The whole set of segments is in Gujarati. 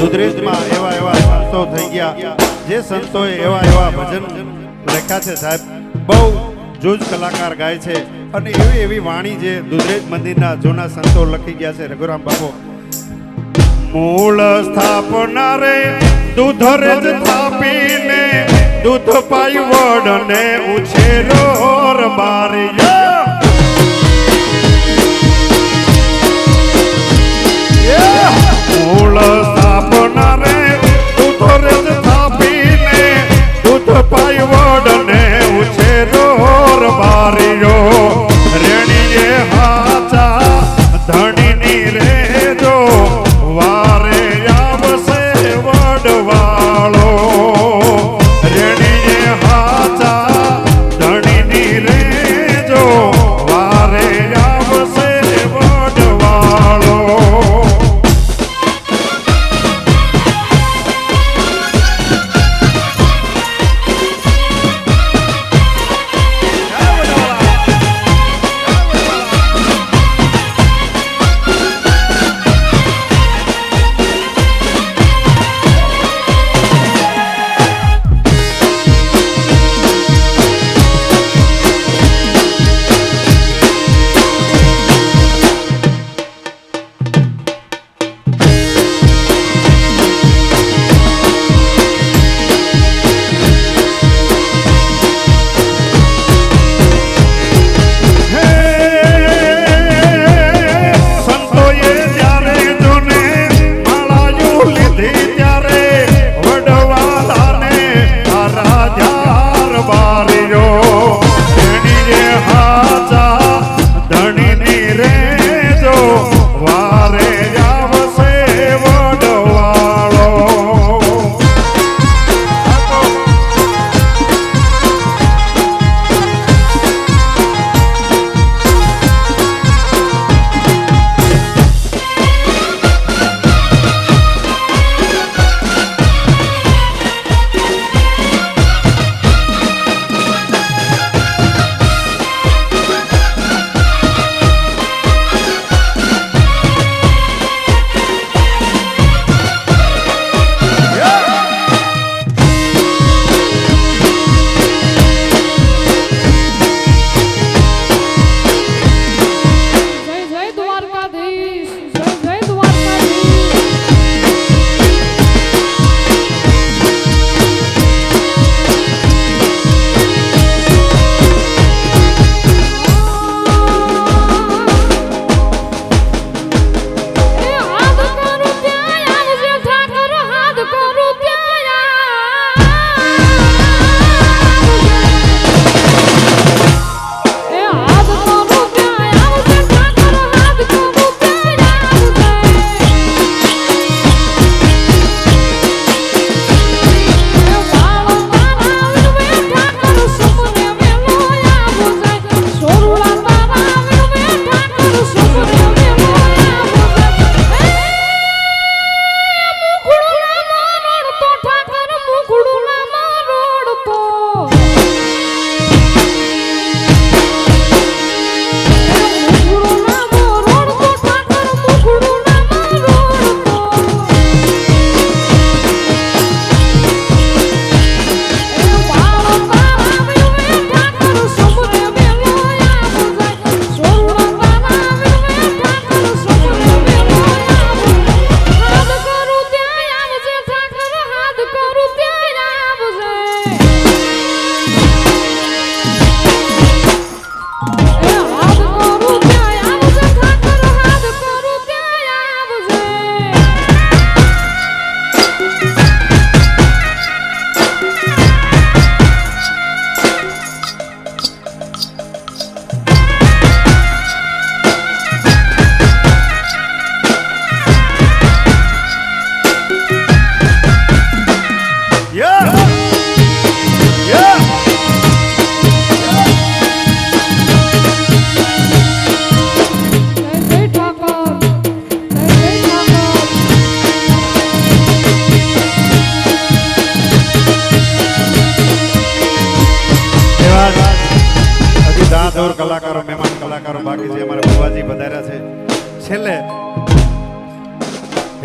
સુદ્રેશમાં એવા એવા સંતો થઈ ગયા. જે સંતોએ એવા એવા ભજન લખ્યા છે સાહેબ. બહુ જૂજ કલાકાર ગાય છે. અને એવી એવી વાણી જે દુધરેજ મંદિરના જૂના સંતો લખી ગયા છે. રઘુરામ બાપો, મૂળ સ્થાપના રે, દુધરેજ સ્થાપીને, દૂધ પાઈ વડને ઉછેરો બારી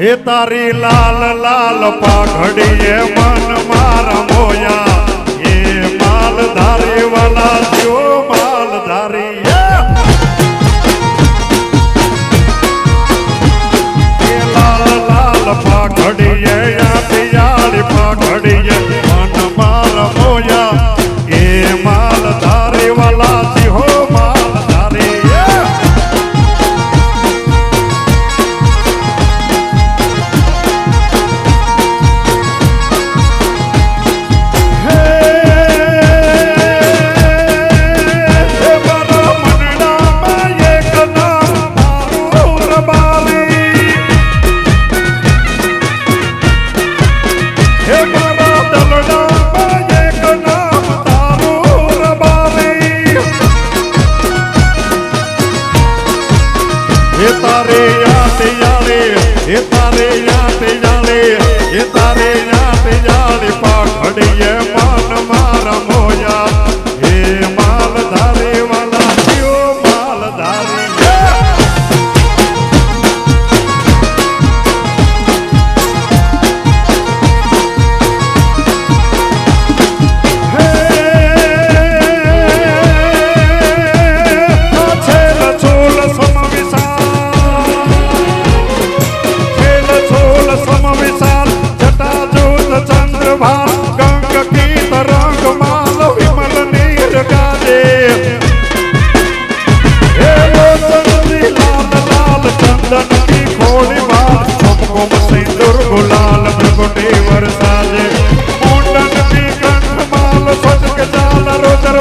हे तारी लाल लाल पाघड़ी ए मन मार मोया। ए माल धारी वाला जो माल धारी ए लाल लाल पाघड़ी ए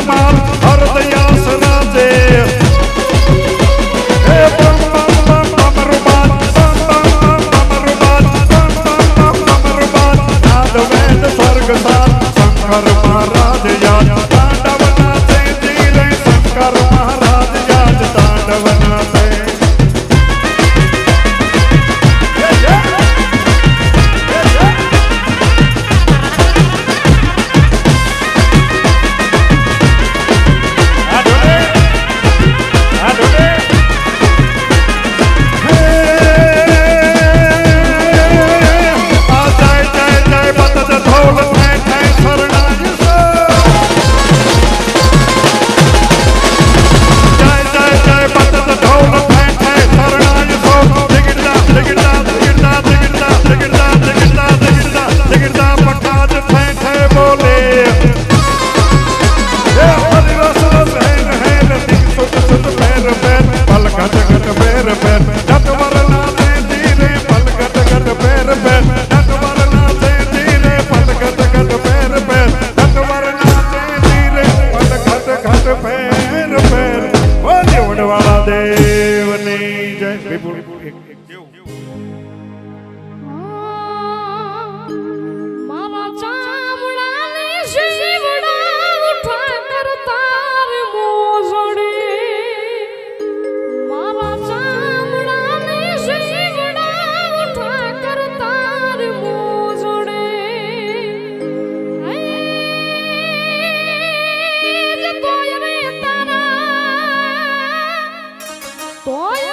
mal. Põe